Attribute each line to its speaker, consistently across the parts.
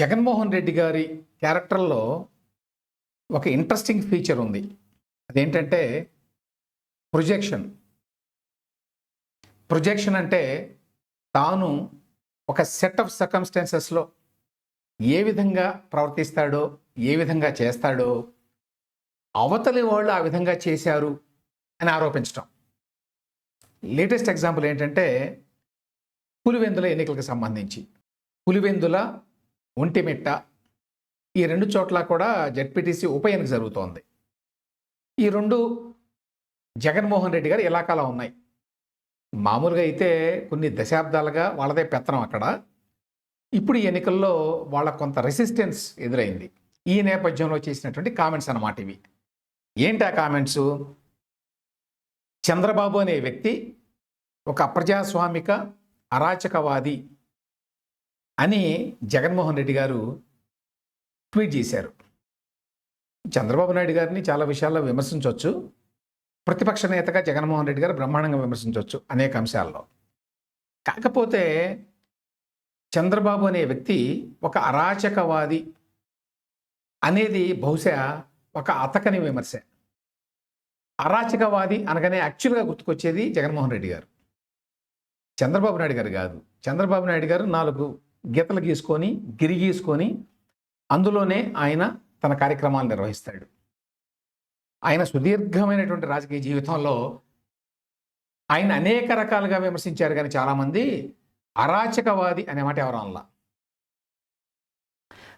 Speaker 1: జగన్మోహన్ రెడ్డి గారి క్యారెక్టర్లో ఒక ఇంట్రెస్టింగ్ ఫీచర్ ఉంది. అదేంటంటే ప్రొజెక్షన్. ప్రొజెక్షన్ అంటే తాను ఒక సెట్ ఆఫ్ సర్కమ్స్టాన్సెస్లో ఏ విధంగా ప్రవర్తిస్తాడో ఏ విధంగా చేస్తాడో అవతలి వాళ్ళు ఆ విధంగా చేశారు అని ఆరోపించడం లేటెస్ట్ ఎగ్జాంపుల్ ఏంటంటే పులివెందుల ఎన్నికలకు సంబంధించి. పులివెందుల ఒంటిమిట్ట ఈ రెండు చోట్ల కూడా జడ్పీటీసీ ఉప ఎన్నిక జరుగుతోంది. ఈ రెండు జగన్మోహన్ రెడ్డి గారి ఇలాకాలో ఉన్నాయి. మామూలుగా అయితే కొన్ని దశాబ్దాలుగా వాళ్ళదే పెత్తనం అక్కడ. ఇప్పుడు ఈ ఎన్నికల్లో వాళ్ళ కొంత రెసిస్టెన్స్ ఎదురైంది. ఈ నేపథ్యంలో చేసినటువంటి కామెంట్స్ అన్నమాట ఇవి. ఏంటి ఆ కామెంట్స్? చంద్రబాబు అనే వ్యక్తి ఒక అప్రజాస్వామిక అరాచకవాది అని జగన్మోహన్ రెడ్డి గారు ట్వీట్ చేశారు. చంద్రబాబు నాయుడు గారిని చాలా విషయాల్లో విమర్శించవచ్చు. ప్రతిపక్ష నేతగా జగన్మోహన్ రెడ్డి గారు బ్రహ్మాండంగా విమర్శించవచ్చు అనేక అంశాల్లో. కాకపోతే చంద్రబాబు అనే వ్యక్తి ఒక అరాచకవాది అనేది బహుశా ఒక అతకని విమర్శ. అరాచకవాది అనగానే యాక్చువల్గా గుర్తుకొచ్చేది జగన్మోహన్ రెడ్డి గారు. చంద్రబాబు నాయుడు గారు కాదు. చంద్రబాబు నాయుడు గారు నాలుగు గీతలు గీసుకొని గిరి గీసుకొని అందులోనే ఆయన తన కార్యక్రమాలు నిర్వహిస్తాడు. ఆయన సుదీర్ఘమైనటువంటి రాజకీయ జీవితంలో ఆయన అనేక రకాలుగా విమర్శించారు కానీ చాలామంది అరాచకవాది అనే మాట ఎవరు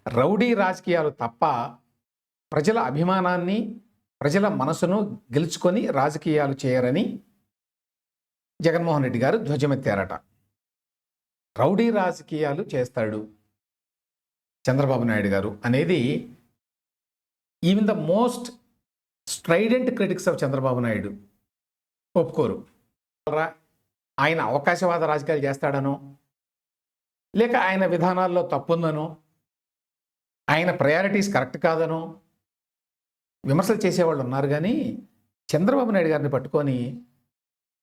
Speaker 1: రౌడీ రాజకీయాలు తప్ప ప్రజల అభిమానాన్ని ప్రజల మనసును గెలుచుకొని రాజకీయాలు చేయరని జగన్మోహన్ రెడ్డి గారు ధ్వజమెత్తారట. రౌడీ రాజకీయాలు చేస్తాడు చంద్రబాబు నాయుడు గారు అనేది even the most strident critics of Chandrababu Naidu ఒప్పుకోరు. ఆయన అవకాశవాద రాజకీయాలు చేస్తాడనో లేక ఆయన విధానాల్లో తప్పుందనో ఆయన ప్రయారిటీస్ కరెక్ట్ కాదనో విమర్శలు చేసేవాళ్ళు ఉన్నారు కానీ చంద్రబాబు నాయుడు గారిని పట్టుకొని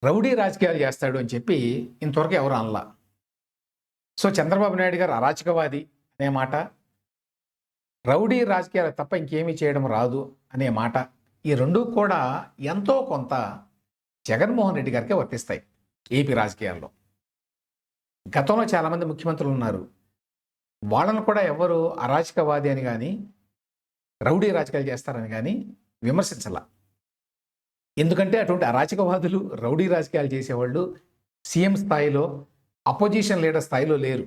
Speaker 1: రౌడీ రాజకీయాలు చేస్తాడు అని చెప్పి ఇంతవరకు ఎవరు అనలా. సో చంద్రబాబు నాయుడు గారు అరాచకవాది అనే మాట రౌడీ రాజకీయాలు తప్ప ఇంకేమీ చేయడం రాదు అనే మాట ఈ రెండు కూడా ఎంతో కొంత జగన్మోహన్ రెడ్డి గారికే వర్తిస్తాయి ఏపీ రాజకీయాల్లో. గతంలో చాలామంది ముఖ్యమంత్రులు ఉన్నారు. వాళ్ళను కూడా ఎవరు అరాచకవాది అని కానీ రౌడీ రాజకీయాలు చేస్తారని కానీ విమర్శించాల. ఎందుకంటే అటువంటి అరాచకవాదులు రౌడీ రాజకీయాలు చేసేవాళ్ళు సీఎం స్థాయిలో అపోజిషన్ లీడర్ స్థాయిలో లేరు.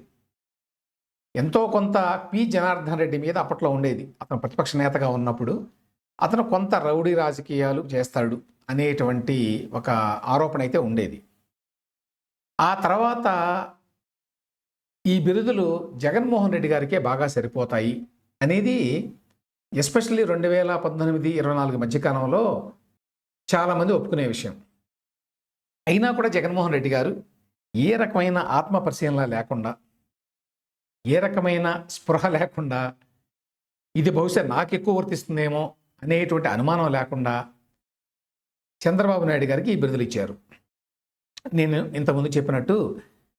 Speaker 1: ఎంతో కొంత పి. జనార్దన్ రెడ్డి మీద అప్పట్లో ఉండేది. అతను ప్రతిపక్ష నేతగా ఉన్నప్పుడు అతను కొంత రౌడీ రాజకీయాలు చేస్తాడు అనేటువంటి ఒక ఆరోపణ అయితే ఉండేది. ఆ తర్వాత ఈ బిరుదులు జగన్మోహన్ రెడ్డి గారికే బాగా సరిపోతాయి అనేది ఎస్పెషల్లీ రెండు వేల పద్దెనిమిది ఇరవై నాలుగు మధ్యకాలంలో చాలామంది ఒప్పుకునే విషయం. అయినా కూడా జగన్మోహన్ రెడ్డి గారు ఏ రకమైన ఆత్మ పరిశీలన లేకుండా ఏ రకమైన స్పృహ లేకుండా ఇది బహుశా నాకు ఎక్కువ వర్తిస్తుందేమో అనేటువంటి అనుమానం లేకుండా చంద్రబాబు నాయుడు గారికి ఈ బిరుదులు ఇచ్చారు. నేను ఇంతకుముందు చెప్పినట్టు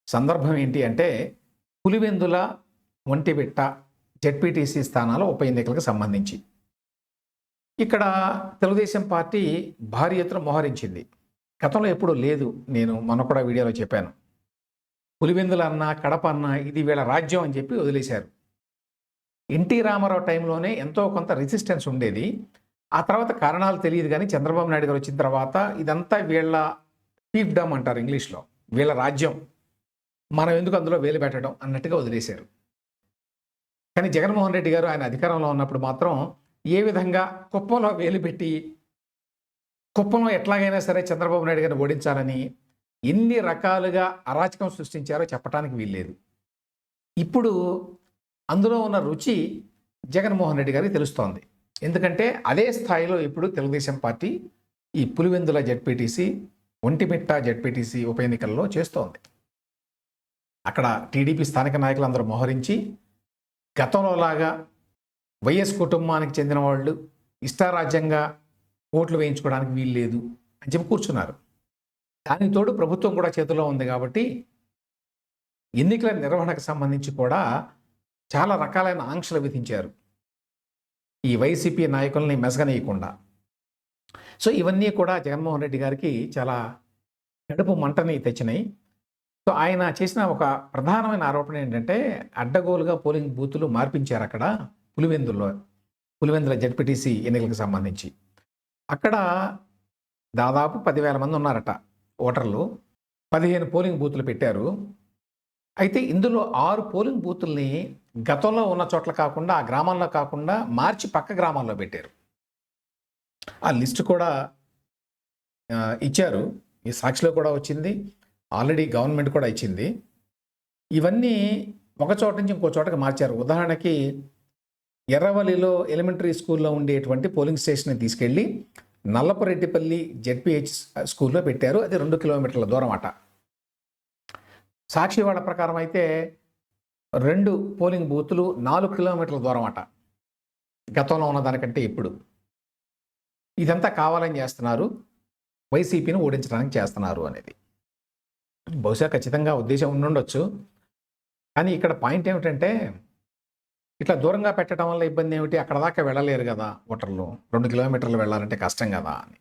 Speaker 1: సందర్భం ఏంటి అంటే పులివెందుల ఒంటిబిట్ట జెడ్పీటీసీ స్థానాల ఉప ఎన్నికలకు సంబంధించి. ఇక్కడ తెలుగుదేశం పార్టీ భారీ ఎత్తున మోహరించింది. గతంలో ఎప్పుడూ లేదు నేను మొన్న కూడా వీడియోలో చెప్పాను. పులివెందులు అన్నా కడప అన్న ఇది వీళ్ళ రాజ్యం అని చెప్పి వదిలేశారు. ఎన్టీ రామారావు టైంలోనే ఎంతో కొంత రెసిస్టెన్స్ ఉండేది. ఆ తర్వాత కారణాలు తెలియదు కానీ చంద్రబాబు నాయుడు గారు వచ్చిన తర్వాత ఇదంతా వీళ్ళ డమ్ అంటారు ఇంగ్లీష్లో. వీళ్ళ రాజ్యం. మనం ఎందుకు అందులో వేలు పెట్టడం అన్నట్టుగా వదిలేశారు. కానీ జగన్మోహన్ రెడ్డి గారు ఆయన అధికారంలో ఉన్నప్పుడు మాత్రం ఏ విధంగా కుప్పంలో వేలు పెట్టి కుప్పంలో ఎట్లాగైనా సరే చంద్రబాబు నాయుడు గారిని ఓడించాలని ఎన్ని రకాలుగా అరాచకం సృష్టించారో చెప్పడానికి వీల్లేదు. ఇప్పుడు అందులో ఉన్న రుచి జగన్మోహన్ రెడ్డి గారికి తెలుస్తోంది. ఎందుకంటే అదే స్థాయిలో ఇప్పుడు తెలుగుదేశం పార్టీ ఈ పులివెందుల జడ్పీటీసీ ఒంటిమిట్ట జడ్పీటీసీ ఉప ఎన్నికల్లో చేస్తోంది. అక్కడ టీడీపీ స్థానిక నాయకులందరూ మోహరించి గతంలోలాగా వైఎస్ కుటుంబానికి చెందిన వాళ్ళు ఇష్టారాజ్యంగా ఓట్లు వేయించుకోవడానికి వీలు లేదు అని చెప్పి కూర్చున్నారు. దానికి తోడు ప్రభుత్వం కూడా చేతిలో ఉంది కాబట్టి ఎన్నికల నిర్వహణకు సంబంధించి కూడా చాలా రకాలైన ఆంక్షలు విధించారు. ఈ వైసీపీ నాయకుల్ని మెసగనీయకుండా సో ఇవన్నీ కూడా జగన్మోహన్ రెడ్డి గారికి చాలా కడుపు మంటని తెచ్చినాయి. సో ఆయన చేసిన ఒక ప్రధానమైన ఆరోపణ ఏంటంటే అడ్డగోలుగా పోలింగ్ బూతులు మార్పించారు అక్కడ పులివెందుల్లో పులివెందుల జడ్పీటీసీ ఎన్నికలకు సంబంధించి. అక్కడ దాదాపు పదివేల మంది ఉన్నారట. ఓటర్లు పదిహేను పోలింగ్ బూతులు పెట్టారు. అయితే ఇందులో ఆరు పోలింగ్ బూతుల్ని గతంలో ఉన్న చోట్ల కాకుండా ఆ గ్రామాల్లో కాకుండా మార్చి పక్క గ్రామాల్లో పెట్టారు. ఆ లిస్ట్ కూడా ఇచ్చారు. ఈ సాక్షిలో కూడా వచ్చింది. ఆల్రెడీ గవర్నమెంట్ కూడా ఇచ్చింది. ఇవన్నీ ఒక చోట నుంచి ఇంకో చోటకి మార్చారు. ఉదాహరణకి ఎర్రవల్లిలో ఎలిమెంటరీ స్కూల్లో ఉండేటువంటి పోలింగ్ స్టేషన్ని తీసుకెళ్ళి నల్లపరెడ్డిపల్లి జెడ్పిహెచ్ స్కూల్లో పెట్టారు. అది రెండు కిలోమీటర్ల దూరం అట. సాక్షివాడ ప్రకారం అయితే రెండు పోలింగ్ బూతులు నాలుగు కిలోమీటర్ల దూరం అట. గతంలో ఉన్న దానికంటే ఇప్పుడు. ఇదంతా కావాలని చేస్తున్నారు. వైసీపీని ఓడించడానికి చేస్తున్నారు అనేది. బహుశా ఖచ్చితంగా ఉద్దేశం ఉండుండొచ్చు. కానీ ఇక్కడ పాయింట్ ఏమిటంటే ఇట్లా దూరంగా పెట్టడం వల్ల ఇబ్బంది ఏమిటి? అక్కడ దాకా వెళ్ళలేరు కదా ఓటర్లు. రెండు కిలోమీటర్లు వెళ్ళాలంటే కష్టం కదా అని.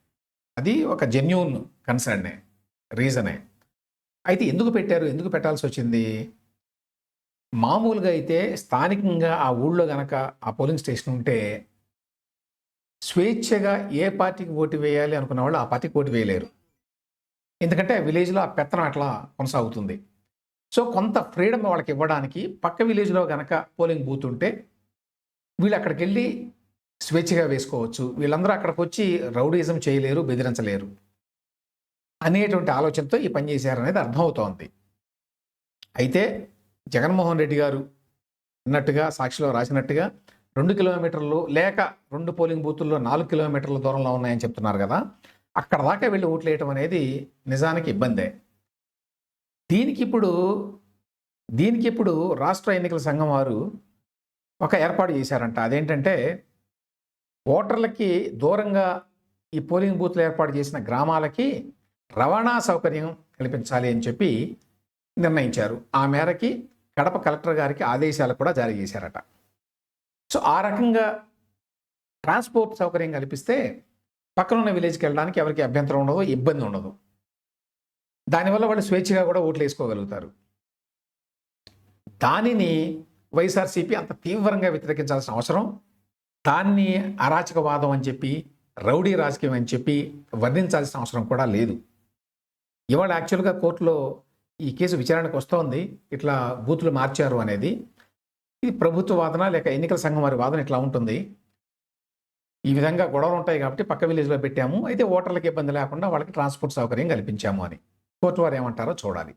Speaker 1: అది ఒక జెన్యున్ కన్సర్నే రీజనే అయితే ఎందుకు పెట్టారు? ఎందుకు పెట్టాల్సి వచ్చింది? మామూలుగా అయితే స్థానికంగా ఆ ఊళ్ళో గనక ఆ పోలింగ్ స్టేషన్ ఉంటే స్వేచ్ఛగా ఏ పార్టీకి ఓటు వేయాలి అనుకున్న వాళ్ళు ఆ పార్టీకి ఓటు వేయలేరు. ఎందుకంటే ఆ విలేజ్లో ఆ పెత్తనం అట్లా కొనసాగుతుంది. సో కొంత ఫ్రీడమ్ వాళ్ళకి ఇవ్వడానికి పక్క విలేజ్లో కనుక పోలింగ్ బూత్ ఉంటే వీళ్ళు అక్కడికి వెళ్ళి స్వేచ్ఛగా వేసుకోవచ్చు. వీళ్ళందరూ అక్కడికి వచ్చి రౌడీజం చేయలేరు బెదిరించలేరు అనేటువంటి ఆలోచనతో ఈ పని చేశారనేది అర్థమవుతోంది. అయితే జగన్మోహన్ రెడ్డి గారు అన్నట్టుగా సాక్షిలో రాసినట్టుగా రెండు కిలోమీటర్లు లేక రెండు పోలింగ్ బూతుల్లో నాలుగు కిలోమీటర్ల దూరంలో ఉన్నాయని చెప్తున్నారు కదా అక్కడ దాకా వెళ్ళి ఓట్లేయటం అనేది నిజానికి ఇబ్బందే. దీనికి ఇప్పుడు దీనికి ఇప్పుడు రాష్ట్ర ఎన్నికల సంఘం వారు ఒక ఏర్పాటు చేశారంట. అదేంటంటే ఓటర్లకి దూరంగా ఈ పోలింగ్ బూత్లు ఏర్పాటు చేసిన గ్రామాలకి రవాణా సౌకర్యం కల్పించాలి అని చెప్పి నిర్ణయించారు. ఆ మేరకి కడప కలెక్టర్ గారికి ఆదేశాలు కూడా జారీ చేశారట. సో ఆ రకంగా ట్రాన్స్పోర్ట్ సౌకర్యం కల్పిస్తే పక్కనున్న విలేజ్కి వెళ్ళడానికి ఎవరికి అభ్యంతరం ఉండదు ఇబ్బంది ఉండదు. దానివల్ల వాళ్ళు స్వేచ్ఛగా కూడా ఓట్లు వేసుకోగలుగుతారు. దానిని వైఎస్ఆర్సీపీ అంత తీవ్రంగా వ్యతిరేకించాల్సిన అవసరం. దాన్ని అరాచకవాదం అని చెప్పి రౌడీ రాజకీయం అని చెప్పి వర్ణించాల్సిన అవసరం కూడా లేదు. ఇవాళ యాక్చువల్గా కోర్టులో ఈ కేసు విచారణకు వస్తోంది. ఇట్లా బూతులు మార్చారు అనేది. ఇది ప్రభుత్వ వాదన లేక ఎన్నికల సంఘం వారి వాదన ఇట్లా ఉంటుంది. ఈ విధంగా గొడవలు ఉంటాయి కాబట్టి పక్క విలేజ్లో పెట్టాము. అయితే ఓటర్లకు ఇబ్బంది లేకుండా వాళ్ళకి ట్రాన్స్పోర్ట్ సౌకర్యం కల్పించాము అని. కోర్టు వారు ఏమంటారో చూడాలి.